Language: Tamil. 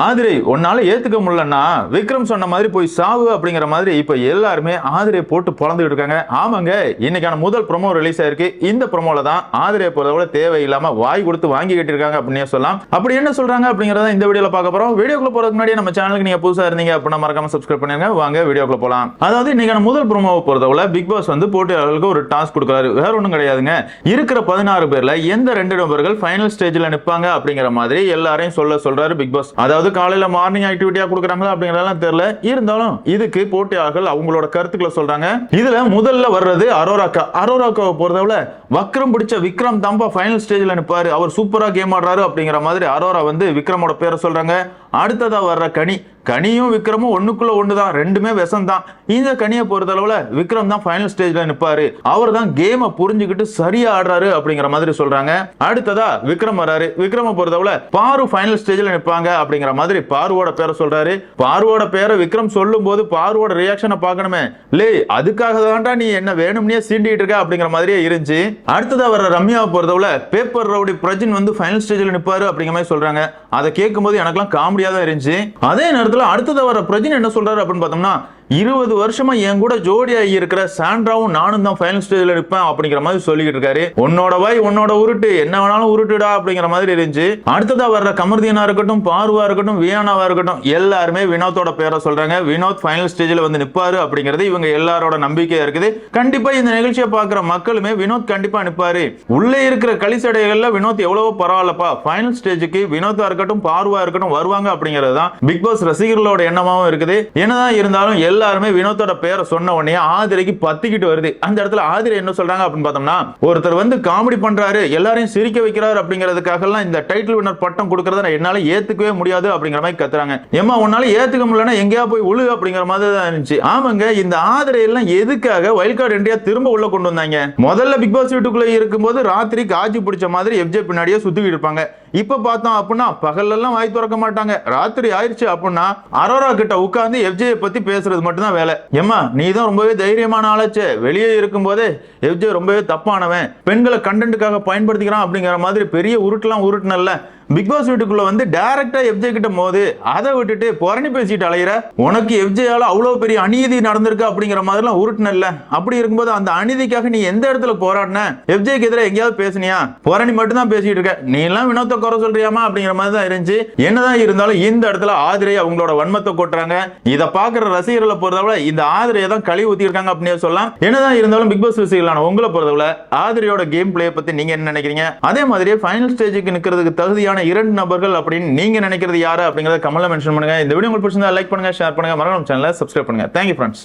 ஆதிரை உன்னால ஏத்துக்க முடியலன்னா விக்ரம் சொன்ன மாதிரி போய் சாவு அப்படிங்கிற மாதிரி இப்ப எல்லாருமே ஆதிரை போட்டு பிறந்துகிட்டு இருக்காங்க. ஆமாங்க இன்னைக்கான முதல் ப்ரோமோ ரிலீஸ் ஆயிருக்கு. இந்த ப்ரொமோல தான் ஆதிரையை பொறுத்தவரை தேவையில்லாம வாய் கொடுத்து வாங்கி கட்டிருக்காங்க அப்படின்னே சொல்லலாம். அப்படி என்ன சொல்றாங்க அப்படிங்கறத இந்த வீடியோல பார்க்க போறோம். வீடியோக்குள்ள போறதுக்கு முன்னாடி நம்ம சேனலுக்கு நீங்க புதுசா இருந்தீங்க அப்படின்னா மறக்காம சப்ஸ்கிரைப் பண்ணிருங்க. வாங்க வீடியோக்குள்ள போலாம். அதாவது இன்னைக்கான முதல் ப்ரோமோவை பொறுத்தவரை பிக் பாஸ் வந்து போட்டியாளர்களுக்கு ஒரு டாஸ்க் கொடுக்குறாரு. வேற ஒன்றும் கிடையாதுங்க. இருக்கிற பதினாறு பேர்ல எந்த ரெண்டு நபர்கள் ஃபைனல் ஸ்டேஜ்ல நிற்பாங்க அப்படிங்கிற மாதிரி எல்லாரையும் சொல்ல சொல்றாரு பிக் பாஸ் அதாவது காலையில மார்னிங் ஆக்டிவிட்டியாக கொடுக்குறாங்களா அப்படிங்கிறதெல்லாம் தெரியல. இருந்தாலும் இதுக்கு போட்டியாளர்கள் அவங்களோட கருத்துக்களை சொல்கிறாங்க இதில் முதல்ல வர்றது அரோராக்கா. அரோராக்காவை பொறுத்தவரை வக்ரம் பிடிச்ச விக்ரம் தாம்பா ஃபைனல் ஸ்டேஜில் நிற்பார் அவர் சூப்பராக கேம் ஆடுறாரு அப்படிங்கிற மாதிரி அரோரா வந்து விக்ரமோட பேரை சொல்கிறாங்க அடுத்ததாக வர்ற கனி. கனியும் விக்ரமும் ஒன்றுக்குள்ளே ஒன்று தான் ரெண்டுமே விஷம் தான் இந்த கனியை பொறுத்தளவில் விக்ரம் தான் ஃபைனல் ஸ்டேஜ்ல நிற்பார் அவர் தான் கேமை புரிஞ்சுக்கிட்டு சரியாக ஆடுறாரு அப்படிங்கிற மாதிரி சொல்கிறாங்க அடுத்ததா விக்ரம் வராரு விக்ரம பொறுத்தளவில் பாரு ஃபைனல் ஸ்டேஜில் நிற்பாங்க அப்படிங்கிற மாதிரி பாருவோட பேரை சொல்கிறாரு பாருவோட பேரை விக்ரம் சொல்லும் போது பாருவோட ரியாக்ஷனை பார்க்கணுமே. லே அதுக்காக தான்டா நீ என்ன வேணும்னே சீண்டிகிட்டு இருக்க அப்படிங்கிற மாதிரியே இருந்துச்சு. அடுத்ததா வர ரம்யாவை பொறுத்தளவில் பேப்பர் ரவுடி பிரஜின் வந்து ஃபைனல் ஸ்டேஜில் நிற்பாரு அப்படிங்கிற மாதிரி சொல்கிறாங்க அதை கேட்கும்போது எனக்கெல்லாம் காமெடி முடியாத இருந்துச்சு அதே நேரத்தில் அடுத்தது வர பிரஜின் என்ன சொல்றாரு அப்படின்னு பார்த்தோம்னா இருபது வருஷமா என் கூட ஜோடியா இருக்கிற சாண்ட்ராவும் நானும் தான் ஃபைனல் ஸ்டேஜில் இருப்பேன் அப்படிங்கிற மாதிரி சொல்லிக்கிட்டு இருக்காரு. உன்னோட வாய் உன்னோட உருட்டு. என்ன வேணாலும் உருட்டுடா அப்படிங்கிற மாதிரி இருந்துச்சு. அடுத்ததா வர்ற கமர்தீனா இருக்கட்டும் பார்வா இருக்கட்டும் வியானாவா இருக்கட்டும் எல்லாருமே வினோத்தோட பேரை சொல்றாங்க. வினோத் ஃபைனல் ஸ்டேஜில் வந்து நிப்பாரு அப்படிங்கிறது இவங்க எல்லாரோட நம்பிக்கையா இருக்குது. கண்டிப்பா இந்த நிகழ்ச்சியை பார்க்குற மக்களுமே வினோத் கண்டிப்பா நிப்பாரு. உள்ளே இருக்கிற கலிசடைகள்ல வினோத் எவ்வளவோ பரவாயில்லப்பா. ஃபைனல் ஸ்டேஜுக்கு வினோத்தா இருக்கட்டும் பார்வா இருக்கட்டும் வருவாங்க அப்படிங்கிறது தான். பிக் பாஸ் ரசிகர்களோட எண்ணமாவும் இருக்குது. என்னதான் இருந்தாலும் எல்லாருமே வினோத்தோட பேரை சொன்ன உடனே ஆதிரைக்கு பத்திக்கிட்டு வருது. அந்த இடத்துல ஆதிரை என்ன சொல்றாங்க அப்படின்னு பார்த்தோம்னா ஒருத்தர் வந்து காமெடி பண்றாரு எல்லாரையும் சிரிக்க வைக்கிறாரு அப்படிங்கிறதுக்காக எல்லாம் இந்த டைட்டில் வினர் பட்டம் கொடுக்கறத என்னால ஏத்துக்கவே முடியாது அப்படிங்கிற மாதிரி கத்துறாங்க. ஏமா உன்னால ஏத்துக்க முடியலன்னா எங்கேயா போய் உழு அப்படிங்கிற மாதிரி தான் இருந்துச்சு. ஆமாங்க இந்த ஆதிரை எல்லாம் எதுக்காக வைல்ட் கார்டு இண்டியா திரும்ப உள்ள கொண்டு வந்தாங்க? முதல்ல பிக் பாஸ் வீட்டுக்குள்ள இருக்கும்போது ராத்திரி காஜி பிடிச்ச மாதிரி எஃப்ஜே பின்னாடியே சுத்திக்கிட்டு இருப்பாங்க. இப்ப பார்த்தோம் அப்படின்னா பகல்லெல்லாம் வாய் திறக்க மாட்டாங்க. ராத்திரி ஆயிடுச்சு அப்படின்னா அரோரா கிட்ட உட்காந்து எஃப்ஜே பத்தி பேசுறது மட்டும்தான் வேலை. ஏம்மா நீ தான் ரொம்பவே தைரியமான ஆளாச்சே. வெளியே இருக்கும்போதே எஃப்ஜே ரொம்பவே தப்பானவன். பெண்களை கண்டென்ட்டுக்காக பயன்படுத்திக்கிறான் அப்படிங்கிற மாதிரி பெரிய உருட்டுலாம் உருட்டுனல்ல. பிக் பாஸ் வீட்டுக்குள்ள வந்து டைரக்டா எஃப்ஜே கிட்ட மோது அதை விட்டுட்டு புரணி பேசிட்டு அலையிற உனக்கு எஃப்ஜேயால அவ்வளவு பெரிய அநீதி நடந்திருக்கு அப்படிங்கிற மாதிரிலாம் உருட்டுனல்ல. அப்படி இருக்கும்போது அந்த அநீதிக்காக நீ எந்த இடத்துல போராடின? எஃப்ஜேக்கு எதிராக எங்கேயாவது பேசுனியா? புரணி மட்டும் தான் பேசிட்டு இருக்க. நீ எல்லாம் வினோத்தை குறை சொல்றியாமா அப்படிங்கிற மாதிரி தான் இருந்துச்சு. என்னதான் இருந்தாலும் இந்த இடத்துல ஆதிரை அவங்களோட வன்மத்தை கொட்டுறாங்க. இதை பாக்குற ரசிகர்களை பொறுத்தவரை இந்த ஆதிரையை தான் கழுவி ஊத்திருக்காங்க அப்படின்னு சொல்லலாம். என்னதான் இருந்தாலும் பிக் பாஸ் ரசிகர்களான உங்களை பொறுத்தவரை ஆதிரையோட கேம் பிளே பத்தி நீங்க என்ன நினைக்கிறீங்க? அதே மாதிரி ஃபைனல் ஸ்டேஜுக்கு நிக்கிறதுக்கு தகுதியான இரண்டு நபர்கள் அப்படின்னு நீங்க நினைக்கிறது யாரு அப்படிங்கறத கமல மென்ஷன் பண்ணுங்க. இந்த வீடியோ உங்களுக்கு பிடிச்சிருந்தா லைக் பண்ணுங்க ஷேர் பண்ணுங்க. மறக்காம சேனலை சப்ஸ்கிரைப் பண்ணுங்க. Thank you friends